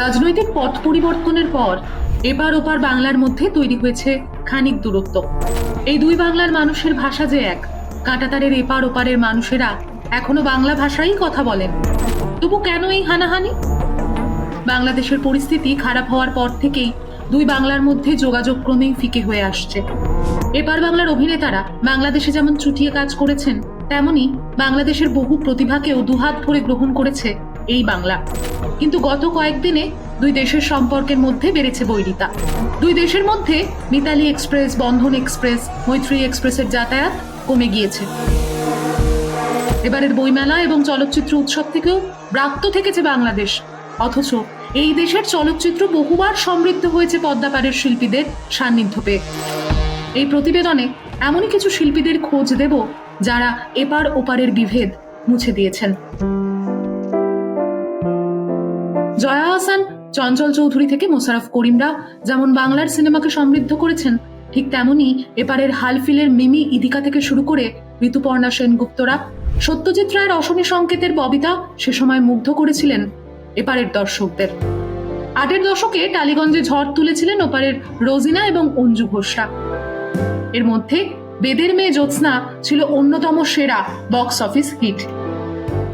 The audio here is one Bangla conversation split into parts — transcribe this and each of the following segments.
রাজনৈতিক পথ পরিবর্তনের পর এপার ওপার বাংলার মধ্যে তৈরি হয়েছে খানিক দূরত্ব। এই দুই বাংলার মানুষের ভাষা যে এক, কাঁটাতারের এপার ওপারের মানুষেরা এখনও বাংলা ভাষাই কথা বলেন। তবু কেন এই হানাহানি? বাংলাদেশের পরিস্থিতি খারাপ হওয়ার পর থেকেই দুই বাংলার মধ্যে যোগাযোগ ক্রমেই ফিকে হয়ে আসছে। এপার বাংলার অভিনেতারা বাংলাদেশে যেমন চুটিয়ে কাজ করেছেন, তেমনি বাংলাদেশের বহু প্রতিভাকেও দুহাত ভরে গ্রহণ করেছে এই বাংলা। কিন্তু গত কয়েকদিনে দুই দেশের সম্পর্কের মধ্যে বেড়েছে বৈরিতা। দুই দেশের মধ্যে মিতালি এক্সপ্রেস, বন্ধন এক্সপ্রেস, মৈত্রী এক্সপ্রেসের যাতায়াত কমে গিয়েছে। এবারের বইমেলা এবং চলচ্চিত্র উৎসব থেকেও ব্রাত্য থেকেছে বাংলাদেশ। অথচ এই দেশের চলচ্চিত্র বহুবার সমৃদ্ধ হয়েছে পদ্মাপাড়ের শিল্পীদের সান্নিধ্য পেয়ে। এই প্রতিবেদনে এমনই কিছু শিল্পীদের খোঁজ দেব যারা এপার ওপারের বিভেদ মুছে দিয়েছেন। জয়া হাসান, চঞ্চল চৌধুরী থেকে মোশারফ করিমরা যেমন বাংলার সিনেমাকে সমৃদ্ধ করেছেন, ঠিক তেমনি এপারের হালফিলের মিমি ইদিকা থেকে শুরু করে ঋতুপর্ণা সেনগুপ্তরা। সত্যজিৎ রায়ের অশনি সংকেতের ববিতা সে সময় মুগ্ধ করেছিলেন এপারের দর্শকদের। আটের দশকে টালিগঞ্জে ঝড় তুলেছিলেন ওপারের রোজিনা এবং অঞ্জু ঘোষরা। এর মধ্যে বেদের মেয়ে জ্যোৎস্না ছিল অন্যতম সেরা বক্স অফিস হিট।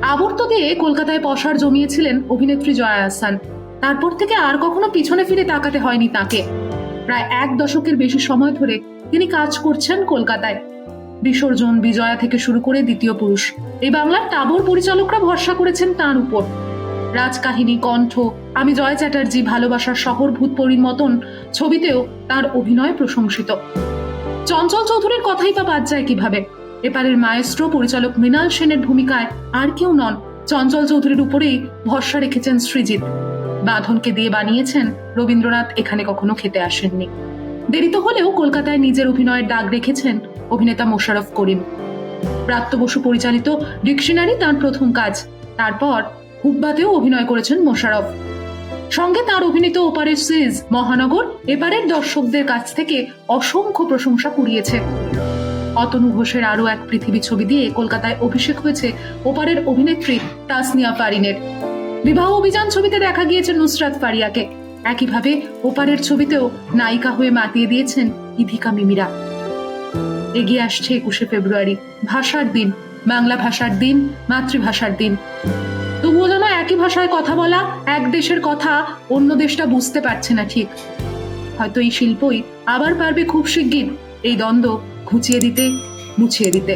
আবর্ত দিয়ে কলকাতায় পসার জমিয়েছিলেন অভিনেত্রী জয়া আহসান। তারপর থেকে আর কখনো পিছনে ফিরে তাকাতে হয়নি তাকে। প্রায় এক দশকের বেশি সময় ধরে তিনি কাজ করছেন কলকাতায়। বিসর্জন বিজয়া থেকে শুরু করে দ্বিতীয় পুরুষ। এই বাংলার টাবর পরিচালকরা ভরসা করেছেন তার উপর। রাজকাহিনী, কণ্ঠ, আমি জয় চ্যাটার্জি, ভালোবাসার শহর ভূতপরীর মতন ছবিতেও তার অভিনয় প্রশংসিত। চঞ্চল চৌধুরীর কথাই বা বাদ যায় কীভাবে? এপারের মায়েস্ট্রো পরিচালক মৃণাল সেনের ভূমিকায় আর কেউ নন চঞ্চল চৌধুরীর উপরেই ভরসা রেখেছেন সৃজিত বাঁধনকে দিয়ে বানিয়েছেন রবীন্দ্রনাথ, এখানে কখনো খেতে আসেননি। দেরিতে হলেও কলকাতায় নিজের অভিনয়ের দাগ রেখেছেন অভিনেতা মোশাররফ করিম। প্রাপ্ত বসু পরিচালিত ডিকশনারি তার প্রথম কাজ। তারপর হুব্বাতেও অভিনয় করেছেন মোশারফ সঙ্গে তার অভিনীত ওপারের সিরিজ মহানগর এপারের দর্শকদের কাছ থেকে অসংখ্য প্রশংসা কুড়িয়েছে। অতনু ঘোষের আরও এক পৃথিবী ছবি দিয়ে কলকাতায় অভিষেক হয়েছে ওপারের অভিনেত্রী তাসনিয়া ফারিনের। বিবাহ অভিযান ছবিতে দেখা গিয়েছে নুসরাত ফারিয়াকে। একইভাবে ওপারের ছবিতেও নায়িকা হয়ে মাতিয়ে দিয়েছেন ইধিকা মিমিরা। এগিয়ে আসছে একুশে ফেব্রুয়ারি, ভাষার দিন। বাংলা ভাষার দিন, মাতৃভাষার দিন। তবুও যেন একই ভাষায় কথা বলা, এক দেশের কথা অন্য দেশটা বুঝতে পারছে না ঠিক। হয়তো এই শিল্পই আবার পারবে খুব শিগগির। এই দ্বন্দ্ব ঘুচিয়ে দিতে মুছিয়ে দিতে।